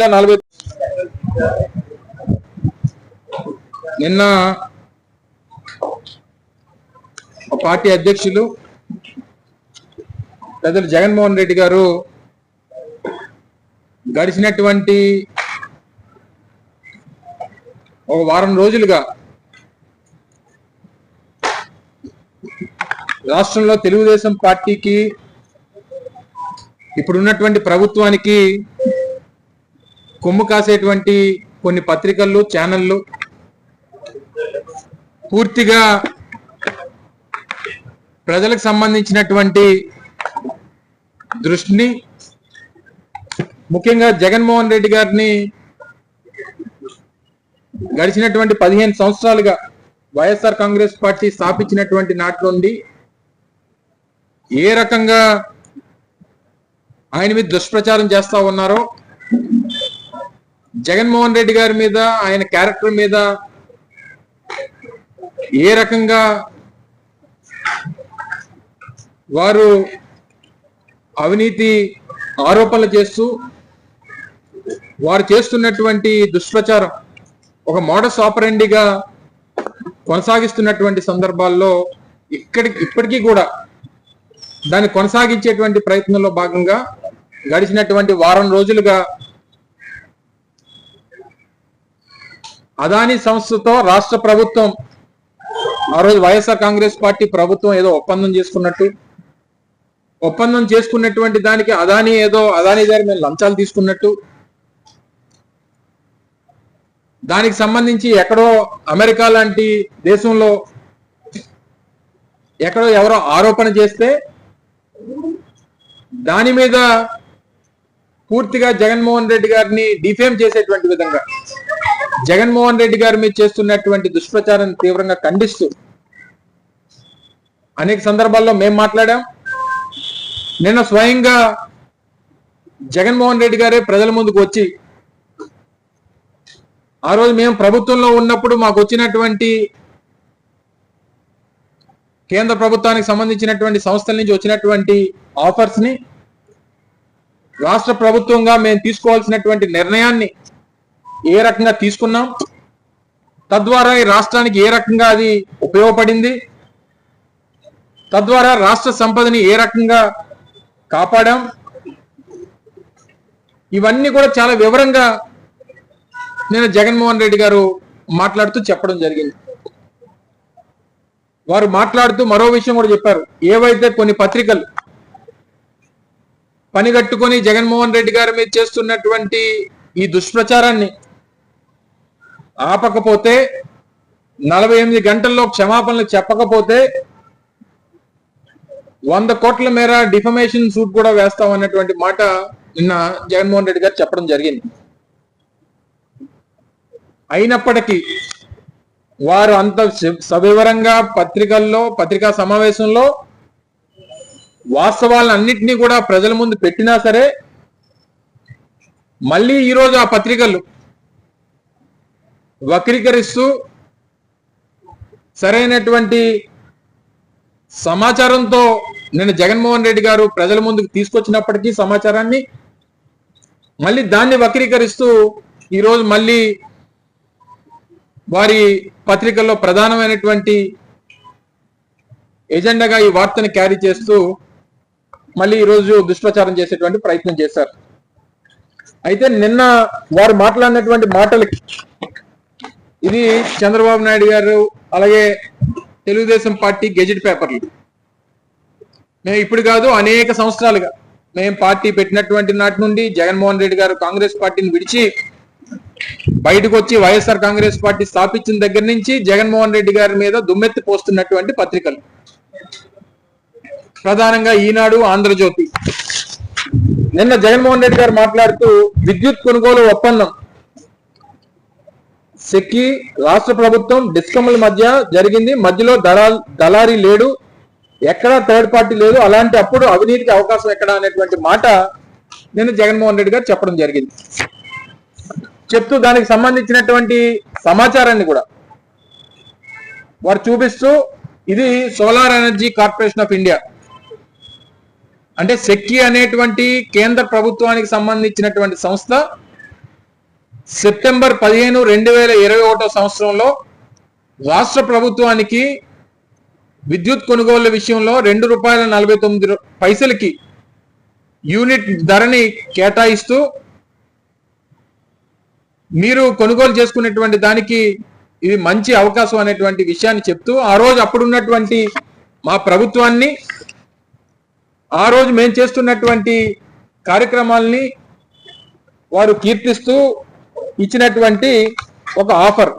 వేల నలభై నిన్న పార్టీ అధ్యక్షులు పెద్దలు జగన్మోహన్ రెడ్డి గారు గడిచినటువంటి ఒక వారం రోజులుగా రాష్ట్రంలో తెలుగుదేశం పార్టీకి ఇప్పుడున్నటువంటి ప్రభుత్వానికి కొమ్ము కాసేటువంటి కొన్ని పత్రికలు ఛానళ్ళు పూర్తిగా ప్రజలకు సంబంధించినటువంటి దృష్టిని ముఖ్యంగా జగన్మోహన్ రెడ్డి గారిని గడిచినటువంటి పదిహేను సంవత్సరాలుగా వైఎస్ఆర్ కాంగ్రెస్ పార్టీ స్థాపించినటువంటి నాటి నుండి ఏ రకంగా ఆయన మీద దుష్ప్రచారం చేస్తా ఉన్నారో జగన్మోహన్ రెడ్డి గారి మీద ఆయన క్యారెక్టర్ మీద ఏ రకంగా వారు అవినీతి ఆరోపణలు చేస్తూ వారు చేస్తున్నటువంటి దుష్ప్రచారం ఒక మోడస్ ఆపరెండిగా కొనసాగిస్తున్నటువంటి సందర్భాల్లో ఇక్కడికి ఇప్పటికీ కూడా దాన్ని కొనసాగించేటువంటి ప్రయత్నంలో భాగంగా గడిచినటువంటి వారం రోజులుగా అదానీ సంస్థతో రాష్ట్ర ప్రభుత్వం ఆ రోజు వైఎస్ఆర్ కాంగ్రెస్ పార్టీ ప్రభుత్వం ఏదో ఒప్పందం చేసుకున్నట్టు. ఒప్పందం చేసుకున్నటువంటి దానికి అదాని ఏదో అదానీ గారి మేము లంచాలు తీసుకున్నట్టు. దానికి సంబంధించి ఎక్కడో అమెరికా లాంటి దేశంలో ఎక్కడో ఎవరో ఆరోపణ చేస్తే దాని మీద పూర్తిగా జగన్మోహన్ రెడ్డి గారిని డిఫేమ్ చేసేటువంటి విధంగా. జగన్మోహన్ రెడ్డి గారి మీద చేస్తున్నటువంటి దుష్ప్రచారాన్ని తీవ్రంగా ఖండిస్తూ అనేక సందర్భాల్లో మేము మాట్లాడాం. నిన్న స్వయంగా జగన్మోహన్ రెడ్డి గారే ప్రజల ముందుకు వచ్చి ఆ రోజు మేము ప్రభుత్వంలో ఉన్నప్పుడు మాకు వచ్చినటువంటి కేంద్ర ప్రభుత్వానికి సంబంధించినటువంటి సంస్థల నుంచి వచ్చినటువంటి ఆఫర్స్ని రాష్ట్ర ప్రభుత్వంగా మేము తీసుకోవాల్సినటువంటి నిర్ణయాన్ని ఏ రకంగా తీసుకున్నాం? తద్వారా ఈ రాష్ట్రానికి ఏ రకంగా అది ఉపయోగపడింది? తద్వారా రాష్ట్ర సంపదని ఏ రకంగా కాపాడాం? ఇవన్నీ కూడా చాలా వివరంగా నేను జగన్మోహన్ రెడ్డి గారు మాట్లాడుతూ చెప్పడం జరిగింది. వారు మాట్లాడుతూ మరో విషయం కూడా చెప్పారు. ఏవైతే కొన్ని పత్రికలు పనిగట్టుకొని జగన్మోహన్ రెడ్డి గారి మీద చేస్తున్నటువంటి ఈ దుష్ప్రచారాన్ని ఆపకపోతే నలభై ఎనిమిది గంటల్లో క్షమాపణలు చెప్పకపోతే వంద కోట్ల మేర డిఫమేషన్ సూట్ కూడా వేస్తాం అన్నటువంటి మాట నిన్న జగన్మోహన్ రెడ్డి గారు చెప్పడం జరిగింది. అయినప్పటికీ వారు అంత సవివరంగా పత్రికల్లో పత్రికా సమావేశంలో వాస్తవాలన్నింటినీ కూడా ప్రజల ముందు పెట్టినా సరే మళ్ళీ ఈరోజు ఆ పత్రికలు వక్రీకరిస్తూ సరైనటువంటి సమాచారంతో నేను జగన్మోహన్ రెడ్డి గారు ప్రజల ముందుకు తీసుకొచ్చినప్పటికీ సమాచారాన్ని మళ్ళీ దాన్ని వక్రీకరిస్తూ ఈరోజు మళ్ళీ వారి పత్రికల్లో ప్రధానమైనటువంటి ఎజెండాగా ఈ వార్తను క్యారీ చేస్తూ మళ్ళీ ఈరోజు దుష్ప్రచారం చేసేటువంటి ప్రయత్నం చేశారు. అయితే నిన్న వారు మాట్లాడినటువంటి మాటలకి ఇది చంద్రబాబు నాయుడు గారు అలాగే తెలుగుదేశం పార్టీ గెజెట్ పేపర్లు. మేము ఇప్పుడు కాదు అనేక సంవత్సరాలుగా మేము పార్టీ పెట్టినటువంటి నాటి నుండి జగన్మోహన్ రెడ్డి గారు కాంగ్రెస్ పార్టీని విడిచి బయటకు వచ్చి వైఎస్ఆర్ కాంగ్రెస్ పార్టీ స్థాపించిన దగ్గర నుంచి జగన్మోహన్ రెడ్డి గారి మీద దుమ్మెత్తి పోస్తున్నటువంటి పత్రికలు. ప్రధానంగా ఈనాడు ఆంధ్రజ్యోతి. నిన్న జగన్మోహన్ రెడ్డి గారు మాట్లాడుతూ విద్యుత్ కొనుగోలు ఒప్పందం. సెక్కి రాష్ట్ర ప్రభుత్వం డిస్కమ్ల మధ్య జరిగింది. మధ్యలో దళాల్ దళారీ లేడు. ఎక్కడా థర్డ్ పార్టీ లేదు. అలాంటి అప్పుడు అవినీతికి అవకాశం ఎక్కడ అనేటువంటి మాట నేను జగన్మోహన్ రెడ్డి గారు చెప్పడం జరిగింది. చెప్తూ దానికి సంబంధించినటువంటి సమాచారాన్ని కూడా వారు చూపిస్తూ ఇది solar energy corporation of India. అంటే సెక్కి అనేటువంటి కేంద్ర ప్రభుత్వానికి సంబంధించినటువంటి సంస్థ సెప్టెంబర్ పదిహేను రెండు వేల ఇరవై ఒకటో సంవత్సరంలో రాష్ట్ర ప్రభుత్వానికి విద్యుత్ కొనుగోళ్ళ విషయంలో రెండు రూపాయల నలభై తొమ్మిది పైసలకి యూనిట్ ధరని కేటాయిస్తూ మీరు కొనుగోలు చేసుకునేటువంటి దానికి ఇది మంచి అవకాశం అనేటువంటి విషయాన్ని చెప్తూ ఆ రోజు అప్పుడున్నటువంటి మా ప్రభుత్వాన్ని ఆ రోజు మేము చేస్తున్నటువంటి కార్యక్రమాల్ని వారు కీర్తిస్తూ ఇచ్చినటువంటి ఒక ఆఫర్.